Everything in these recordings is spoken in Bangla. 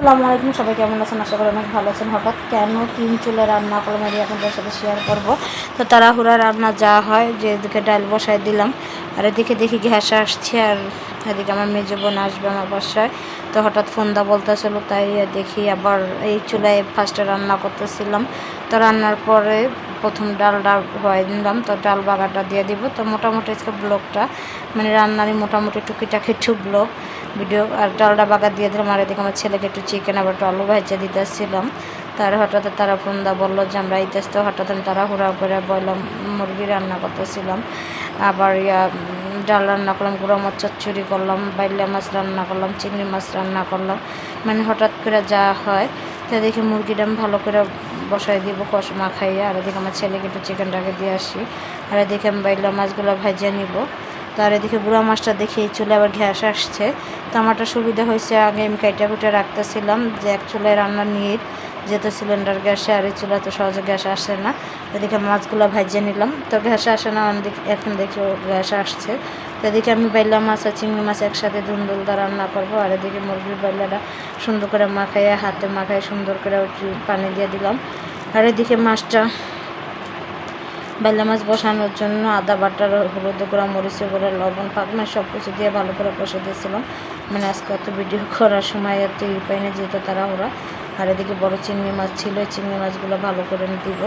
আসসালামু আলাইকুম, সবাই কেমন আছেন? আশা করি অনেক ভালো আছেন। হঠাৎ কেন তিন চুলে রান্না করলাম এটি আপনাদের সাথে শেয়ার করব। তো তাড়াহুড়া রান্না যা হয়, যে এদিকে ডাল বসায় দিলাম, আর এদিকে দেখি গ্যাস আসছে, আর এদিকে আমার মেজো বোন আসবে আমার বাসায়। তো হঠাৎ ফোন দা বলতেছিল, তাই দেখি আবার এই চুলায় ফার্স্টে রান্না করতেছিলাম। তো রান্নার পরে প্রথম ডালটা হয়ে দিলাম, তো ডাল বাগাটা দিয়ে দিব। তো মোটামুটি আজকে ব্লগটা মানে রান্নারই মোটামুটি টুকিটাকি একটু ব্লগ ভিডিও, আর ডালটা বাগা দিয়ে দিলাম আর এদিকে আমার ছেলেকে একটু চিকেন আবার একটু আলু ভাজা দিতেছিলাম। তার হঠাৎ তারা ফোন দা বলল যে, আমরা ইতেস তো হঠাৎ তারা হুড়া করে বললাম মুরগি রান্না করতেছিলাম। আবার ইয়া ডাল রান্না করলাম, গুঁড়ো মাছ চচ্চড়ি করলাম, বাইলা মাছ রান্না করলাম, চিংড়ি মাছ রান্না করলাম। মানে হঠাৎ করে যা হয়, তো দেখি মুরগিটা আমি ভালো করে বসাই দিব, কষ মাখাইয়া। আর এদিকে আমার ছেলেকে একটু চিকেনটাকে দিয়ে আসি। আর এদিকে আমি বাইলা মাছগুলো ভাজিয়ে নিব। তার এদিকে বুড়া মাছটা দেখে চুলে আবার ঘ্যাস আসছে। তো আমারটা সুবিধা হয়েছে, আগে আমি কাইটা কুটে রাখতেছিলাম যে এক চুলায় রান্না নিয়ে যেহেতু সিলিন্ডার গ্যাসে আর এই চুলা তো সহজে গ্যাস আসে না। এদিকে মাছগুলো ভাজিয়ে নিলাম। তো গ্যাস আসে না এখন দেখি গ্যাস আসছে। তো এদিকে আমি বাইলা মাছ আর চিংড়ি মাছ একসাথে ধুন্দুলদা রান্না করব। আর এদিকে মুরগির বাইলাটা সুন্দর করে মাখাইয়া, হাতে মাখাই সুন্দর করে পানি দিয়ে দিলাম। আর এদিকে মাছটা বেলা মাছ বসানোর জন্য আদা বাটার হলুদ, গুঁড়া মরিচের গুঁড়া লবণ পাকনা সব কিছু দিয়ে ভালো করে কষে দিয়েছিলাম মানে আজকে অত ভিডিও করার সময় এত ই পাই না যেহেতু তারা ওরা আর এদিকে বড়ো চিংড়ি মাছ ছিল চিংড়ি মাছগুলো ভালো করে দিব।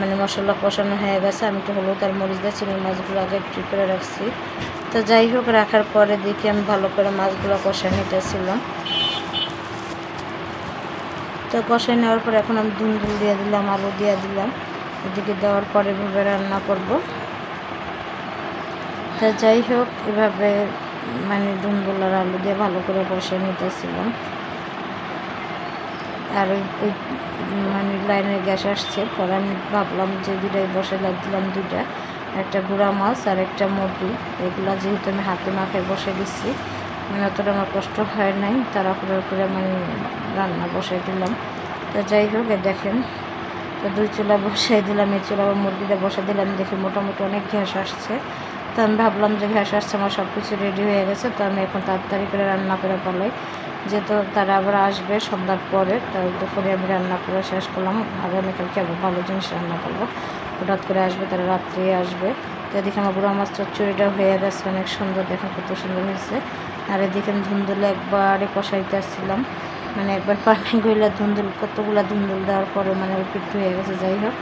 মানে মশলা কষানো হয়ে গেছে, আমি একটু হলুদ আর মরিচ দিয়ে চিংড়ি মাছগুলো আগে একটু করে রাখছি। তো যাই হোক, রাখার পরে দেখি আমি ভালো করে মাছগুলো কষায় নিতেছিলাম। তো কষাই নেওয়ার পর এখন আমি দুন্দুল দিয়ে দিলাম, আলু দিয়ে দিলাম। এদিকে দেওয়ার পরে এভাবে রান্না করব। তা যাই হোক, এভাবে মানে দুন্দুল আলু দিয়ে ভালো করে কষে নিতেছিলাম। আর ওই মানে লাইনের গ্যাস আসছে, পরে আমি ভাবলাম যে দুটাই বসে দিলাম দুইটা। একটা গুঁড়া মাছ আর একটা মুরগি। এগুলা যেহেতু আমি হাতে মাখায় বসে দিচ্ছি মানে অতটা আমার কষ্ট হয় নাই, তাড়াহুড়ো করে মানে রান্না বসাই দিলাম। তো যাই হোক দেখেন তো দুই চুলা বসাই দিলাম, এই চুলা আবার মুরগিটা বসাই দিলাম, দেখি মোটামুটি অনেক ঘ্যাস আসছে। তো আমি ভাবলাম যে ঘ্যাস আসছে, আমার সব কিছু রেডি হয়ে গেছে, তো আমি এখন তাড়াতাড়ি করে রান্না করে পালাই যেহেতু তারা আবার আসবে সন্ধ্যার পরে তাই দুপুরে আমি রান্না করে শেষ করলাম। আগামীকালকে আবার ভালো জিনিস রান্না করব। হঠাৎ করে আসবে, তারা রাত্রে আসবে। তো এদিকে আমার বুড়ো মাছ চচ্চড়িটা হয়ে গেছে, অনেক সুন্দর দেখেন কত সুন্দর হয়েছে। আর এদিকে আমি ধুন্দুলে একবারে কষাইতে আসছিলাম। মানে একবার পানি গইলে ধুন্দুল, কতগুলো ধুন্দুল দেওয়ার পরে মানে একটু হয়ে গেছে, যাই হোক।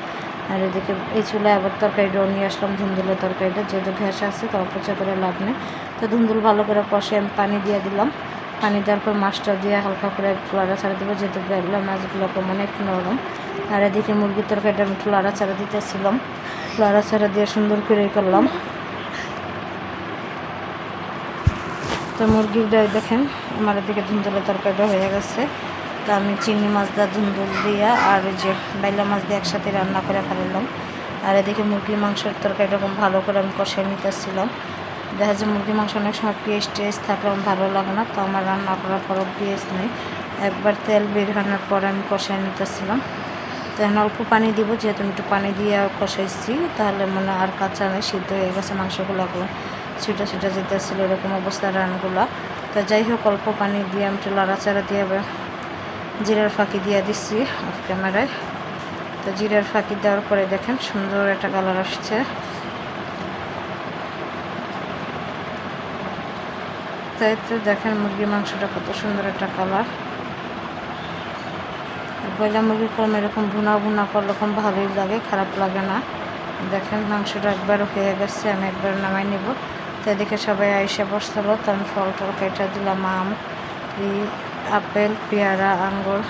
আর এদিকে এই চুলায় আবার তরকারিটাও নিয়ে আসলাম ধুন্দুলের তরকারিটা, যেহেতু ঘ্যাস আছে তো অপচয় করে লাভ নেই। তো ধুন্দুল ভালো করে কষে আমি পানি দিয়ে দিলাম। পানি দেওয়ার পর মাছটা দিয়ে হালকা করে একটু লাড়া ছাড়া দেবো, যেহেতু বেগলা মাছগুলো মানে একটু নরম। আর এদিকে মুরগির তরকারিটা আমি একটু লাড়া ছাড়া দিতেছিলাম। লাড়া ছাড়া দিয়ে সুন্দর করে করলাম। তো মুরগিটা দেখেন। আমার এদিকে ধুন্দুলের তরকারিটা হয়ে গেছে। তা আমি চিংড়ি মাছ দিয়ে ধুন্দুল দিয়া আর ওই যে বাইলা মাছ দিয়ে একসাথে রান্না করে ফেলালাম। আর এদিকে মুরগির মাংসের তরকারি এরকম ভালো করে আমি কষাই নিতেছিলাম। দেখা যায় মুরগির মাংস অনেক সময় পেঁয়াজ টেস্ট থাকলে আমার ভালো লাগে না, তো আমার রান্না করার পরও পেঁয়াজ নেই। একবার তেল বের হওয়ার পর আমি কষাই নিতেছিলাম। তো এখন অল্প পানি দিব, যেহেতু একটু পানি দিয়ে কষাইছি, তাহলে মনে আর কাঁচা নেই, সিদ্ধ হয়ে গেছে মাংসগুলো ছুটা ছুটা যেতেছিল এরকম অবস্থা রানগুলা। তো যাই হোক অল্প পানি দিয়ে আমি একটু লাড়াচাড়া দিয়ে জিরার ফাঁকি দিয়ে দিচ্ছি অফ ক্যামেরায় তো জিরার ফাঁকি দেওয়ার পরে দেখেন সুন্দর একটা কালার আসছে। তাই তো দেখেন মুরগির মাংসটা কত সুন্দর একটা কালার বয়লা মুরগির কম এরকম ভুনা ভুনা করলে এরকম ভালোই লাগে, খারাপ লাগে না। দেখেন মাংসটা একবার হয়ে গেছে, আমি একবার নামাই নিব। তো এদিকে সবাই আইসে বসছিল তো আমি ফল টল কেটে দিলাম, আম আপেল, পেয়ারা, আঙ্গুর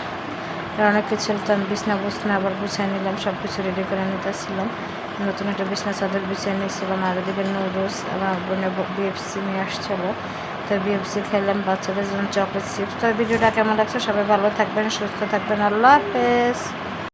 অনেক কিছু তো আমি বিছনা বুছনা আবার গুছিয়ে নিলাম সব কিছু রেডি করে নিতেছিলাম। নতুন একটা বিছনা চাদর বিছিয়ে নিয়েছিলাম, আর এদিকে নুডলস আমার বোনের বিএফসি নিয়ে আসছিল। তো বিএফসি খেলাম, বাচ্চাদের জন্য চকলেট চিপস তো ভিডিওটা কেমন লাগছে? সবাই ভালো থাকবেন, সুস্থ থাকবেন। আল্লাহ হাফেজ।